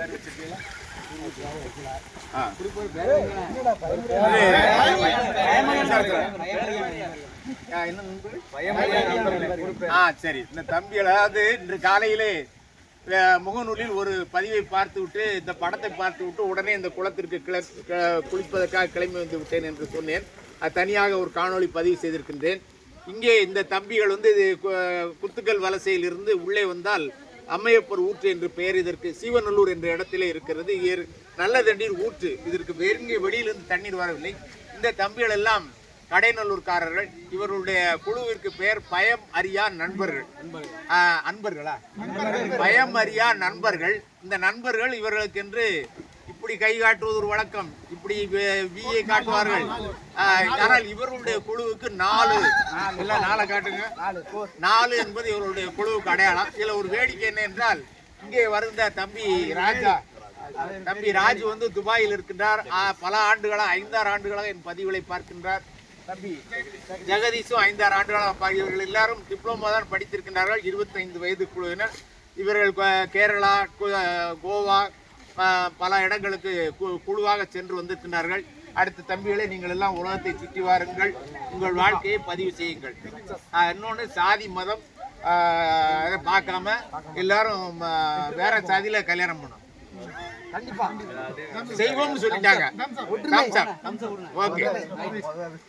பேர் வச்சிருக்கீங்களா ஆ. சரி இந்த தம்பி அதாவது இன்று காலையிலே முகநூலில் ஒரு பதிவை பார்த்து விட்டு இந்த படத்தை பார்த்து விட்டு உடனே இந்த குளத்திற்கு கிள குளிப்பதற்காக கிளம்பி வந்து விட்டேன் என்று சொன்னேன் அது தனியாக ஒரு காணொளி பதிவு செய்திருக்கின்றேன் இங்கே இந்த தம்பிகள் வந்து இது குத்துக்கல் வலசையில் இருந்து உள்ளே வந்தால் அம்மையப்பர் ஊற்று என்று பெயர் இதற்கு சீவநல்லூர் என்ற இடத்திலே இருக்கிறது. ஏர் நல்ல தண்ணீர் ஊற்று. இதற்கு வெறுங்க வெளியிலிருந்து தண்ணீர் வரவில்லை. இந்த தம்பிகள் எல்லாம் கடைநல்லூர்காரர்கள். இவர்களுடைய குழுவிற்கு பெயர் பயம் அறியா நண்பர்கள். அன்பர்களா? பயம் அறியா நண்பர்கள். இந்த நண்பர்கள் இவர்களுக்கென்று இப்படி கை காட்டுவது ஒரு வழக்கம். இப்படி வியை காட்டுவார்கள். ஆனால் இவர்களுடைய குழுவுக்கு நாலு. இல்லை நாளை காட்டுங்க. நாலு என்பது இவர்களுடைய குழுவுக்கு அடையாளம். இதுல ஒரு வேடிக்கை என்ன என்றால் இங்கே வருந்த தம்பி ராஜா தம்பி ராஜு வந்து துபாயில் இருக்கின்றார். பல ஆண்டுகளாக ஐந்தாறு ஆண்டுகளாக என் பதிவுகளை பார்க்கின்றார். தம்பி ஜெகதீஷும் ஐந்தாறு ஆண்டுகளாக பார்க்கிறவர்கள் இவர்கள் எல்லாரும் டிப்ளமோ தான் படித்திருக்கின்றார்கள். இருபத்தைந்து வயது குழுவினர் இவர்கள் கேரளா கோவா பல இடங்களுக்கு குழுவாக சென்று வந்திருக்கின்றார்கள். அடுத்த தம்பிகளை நீங்கள் எல்லாம் உலகத்தை சுற்றி வாருங்கள். உங்கள் வாழ்க்கையை பதிவு செய்யுங்கள். இன்னொன்று சாதி மதம். அதை பார்க்காம எல்லாரும் வேற சாதியில கல்யாணம் பண்ணணும். செய்வோம்னு சொல்லிட்டாங்க. ஓகே.